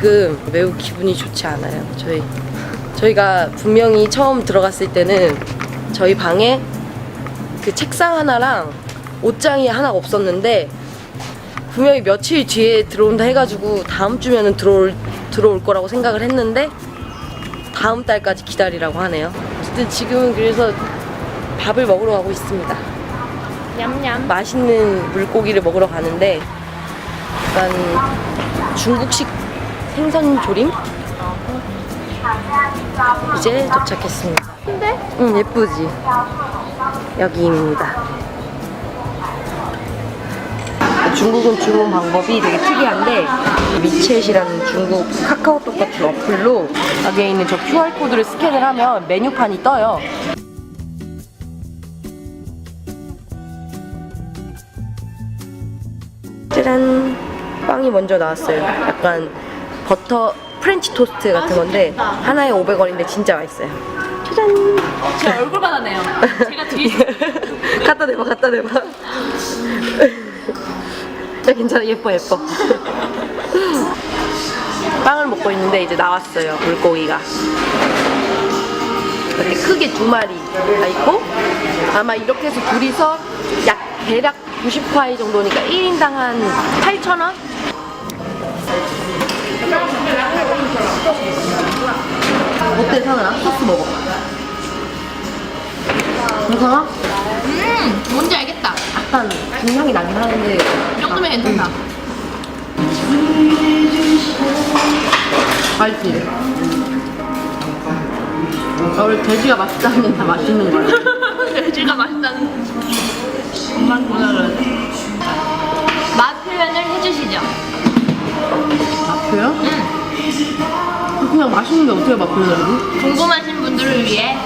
지금 매우 기분이 좋지 않아요. 저희 저희가 분명히 처음 들어갔을 때는 저희 방에 그 책상 하나랑 옷장이 하나가 없었는데 분명히 며칠 뒤에 들어온다 해가지고 다음 주면은 들어올 들어올 거라고 생각을 했는데 다음 달까지 기다리라고 하네요. 어쨌든 지금은 그래서 밥을 먹으러 가고 있습니다. 냠냠. 맛있는 물고기를 먹으러 가는데 약간 중국식 생선 조림? 이제 도착했습니다. 근데 응 예쁘지? 여기입니다. 중국은 주문 방법이 되게 특이한데 위챗이라는 중국 카카오톡 같은 어플로 여기에 있는 저 QR 코드를 스캔을 하면 메뉴판이 떠요. 짜란 빵이 먼저 나왔어요. 약간 버터 프렌치 토스트 같은 건데 하나에 500원인데 진짜 맛있어요. 짜잔. 제 얼굴 받았네요. 제가 뒤에 갖다 대봐 갖다 대봐 야 괜찮아 예뻐 예뻐 빵을 먹고 있는데 이제 나왔어요 물고기가 이렇게 크게 두 마리가 있고 아마 이렇게 해서 둘이서 약 대략 90파이 정도니까 1인당 한 8,000원? 어때 사느라? 소스 먹어 괜찮아? 음 뭔지 알겠다. 약간 중향이 나긴 하는데 이 정도면 괜찮다. 알지? 아, 원래 돼지가 맛있다는 다 맛있는 거야. 돼지가 맛있다는 맛 표현을 해주시죠. 맛표요? 음 그냥 맛있는데 어떻게 하지? 궁금하신 분들을 위해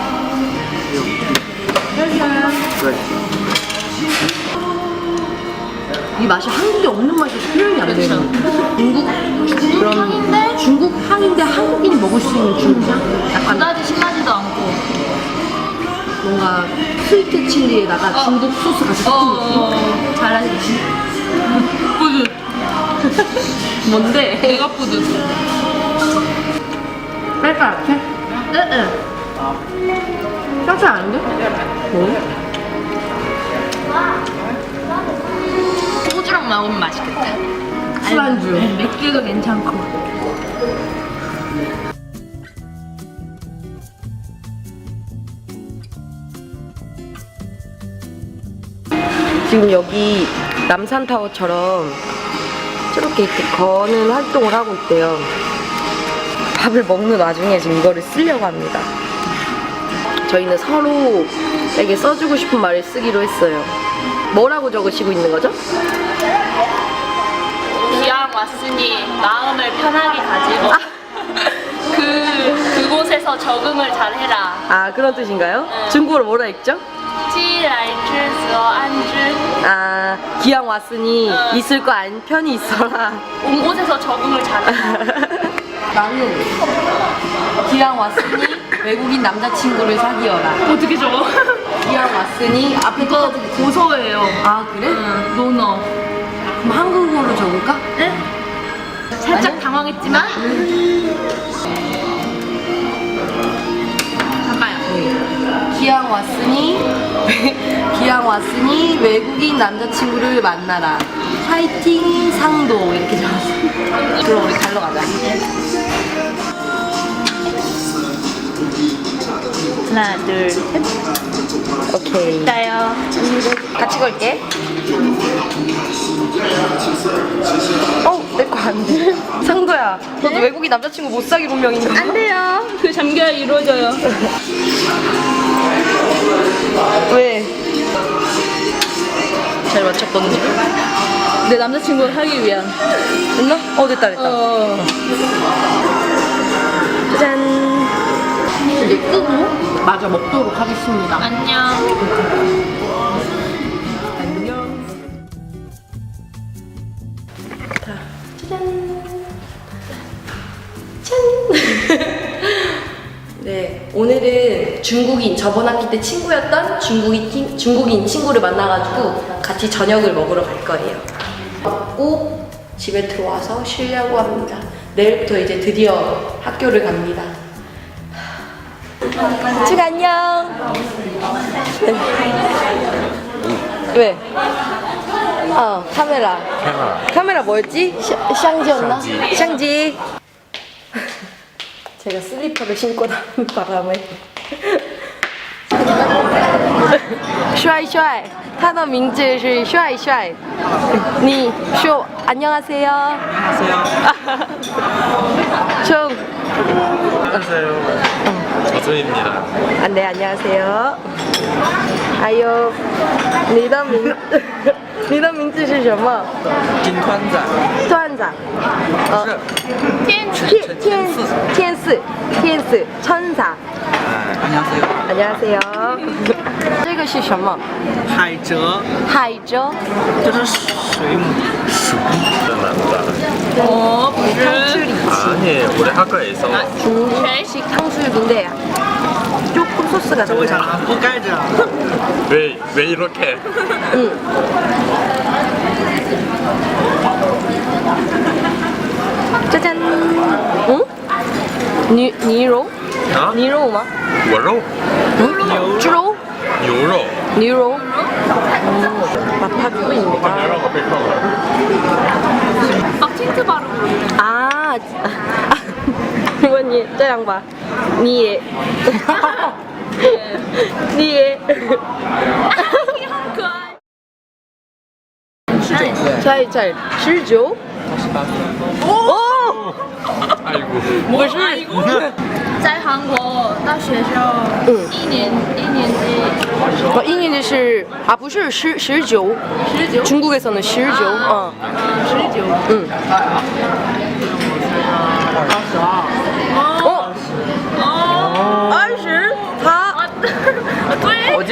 이 맛이 한국에 없는 맛이 표현이 안 돼요. 중국? 그런 향인데? 중국 향인데 한국인이 먹을 수 있는 중국 향? 약간 그다지 심하지도 않고. 뭔가 스위트 칠리에다가 중국 소스 같이 섞은 느낌? 어 잘하시네. 푸드. 뭔데? 내가 푸드. 뺄까 이렇게? 응응. 짜지 않은데? 뭐? 소주랑 먹으면 맛있겠다. 술안주. 아니, 맥주도 괜찮고. 지금 여기 남산타워처럼 저렇게 이렇게 거는 활동을 하고 있대요. 밥을 먹는 와중에 지금 이거를 쓰려고 합니다. 저희는 서로에게 써주고 싶은 말을 쓰기로 했어요. 뭐라고 적으시고 있는 거죠? 기왕 왔으니 마음을 편하게 가지고 그 그곳에서 적응을 잘 해라. 아 그런 뜻인가요? 네. 중국어로 뭐라 했죠? 아 기왕 왔으니 어. 있을 거 안 편이 있어라. 온 곳에서 적응을 잘해 나는 기왕 왔으니 외국인 남자친구를 사귀어라. 어떻게 저거 기왕 왔으니 앞에 거 고소해요. 아 그래? 노너 그럼 한국어로 적을까? 네? 살짝 당황했지만 기왕 왔으니 기왕 왔으니 외국인 남자친구를 만나라. 파이팅 상도 이렇게 적었어. 그럼 우리 갈러 가자. 하나, 둘, 셋. 오케이. 가요. 같이 걸게. 어, 내 거 안 돼. 상도야, 너도 외국인 남자친구 못 사귈 운명인가? 안 돼요. 그 잠겨야 이루어져요. 왜? 잘 맞췄거든요. 내 남자친구를 하기 위한. 됐나? 어, 됐다, 됐다. 어. 짠. 이제 끄고 마저 먹도록 하겠습니다. 안녕. 안녕. 자, 짜잔. 짠. 네, 오늘은 중국인 저번 학기 때 친구였던 중국인 친- 중국인 친구를 만나가지고 같이 저녁을 먹으러 갈 거예요. 먹고 집에 들어와서 쉬려고 합니다. 내일부터 이제 드디어 학교를 갑니다. 쭉 안녕. 왜? 어 카메라. 카메라. 카메라 뭐였지? 샹- 샹지였나? 샹지. 제가 슬리퍼를 신고 나는 바람에. 슈아이 슈아이. 타더 밍즈 슈아이 슈아이. 니쇼 안녕하세요. 안녕하세요. 숑 안녕하세요. 어. 조조입니다. 안네 아, 안녕하세요. 아유 니더 밍 你的名字是什么？金团仔。团长。呃，天天天天使天使천사。 안녕하세요. 안녕하세요. 这个是什么？海蜇海蜇。这是水母， 어, 탕수육이지. 아니 우리 학교에서 중국식 탕수육인데 조금 소스가 这为啥 달라요. 不盖着？ 왜 왜 이렇게 응. 짜잔. 응? 니 니로? 아? 니로吗? 워로 응? 주로? 요로 니로? 음, 마파두부입니다. 막 틴트 바르고 아, 아, 이모님, 这样吧， 你也，你也， 그아이 在在十九，哦， 아이고 不是，在韩国大学时候，嗯一年一年级，我一年级是啊，不是十十九，十九，중국에서는十九，嗯，十九，嗯，哦，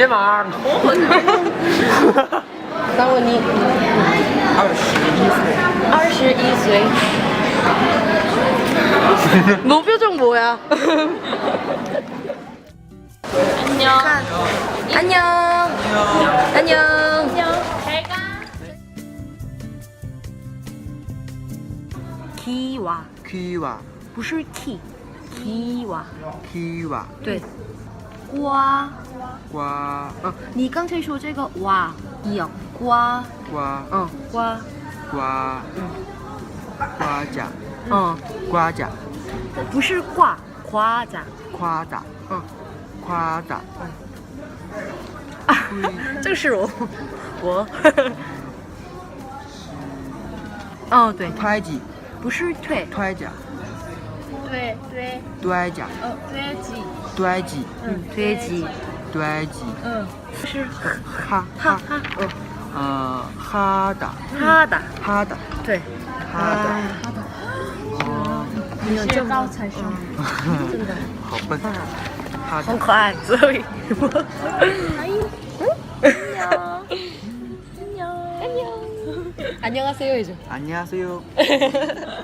对，我肩膀那我你二十二十一岁，너 표정 뭐야? 안녕. 안녕. 안녕. 안녕. 잘 가. 기와 ，K 瓦不是 key，기와 K 瓦对， 瓜，瓜嗯，你刚才说这个哇一样，瓜，瓜嗯，瓜，瓜嗯。瓜甲。嗯，瓜甲。不是挂，夸奖，夸打嗯，夸打啊，这个是我，我，哦对，推挤不是退，推甲 对对，推甲呃，对几，推挤嗯，推挤，推挤嗯，是哈哈哈哈，嗯，呃哈打哈的，哈打对，哈打哦，你有这么才上。真的。好笨哈好打可爱，所以我 안녕. 안녕하세요 해줘. 안녕하세요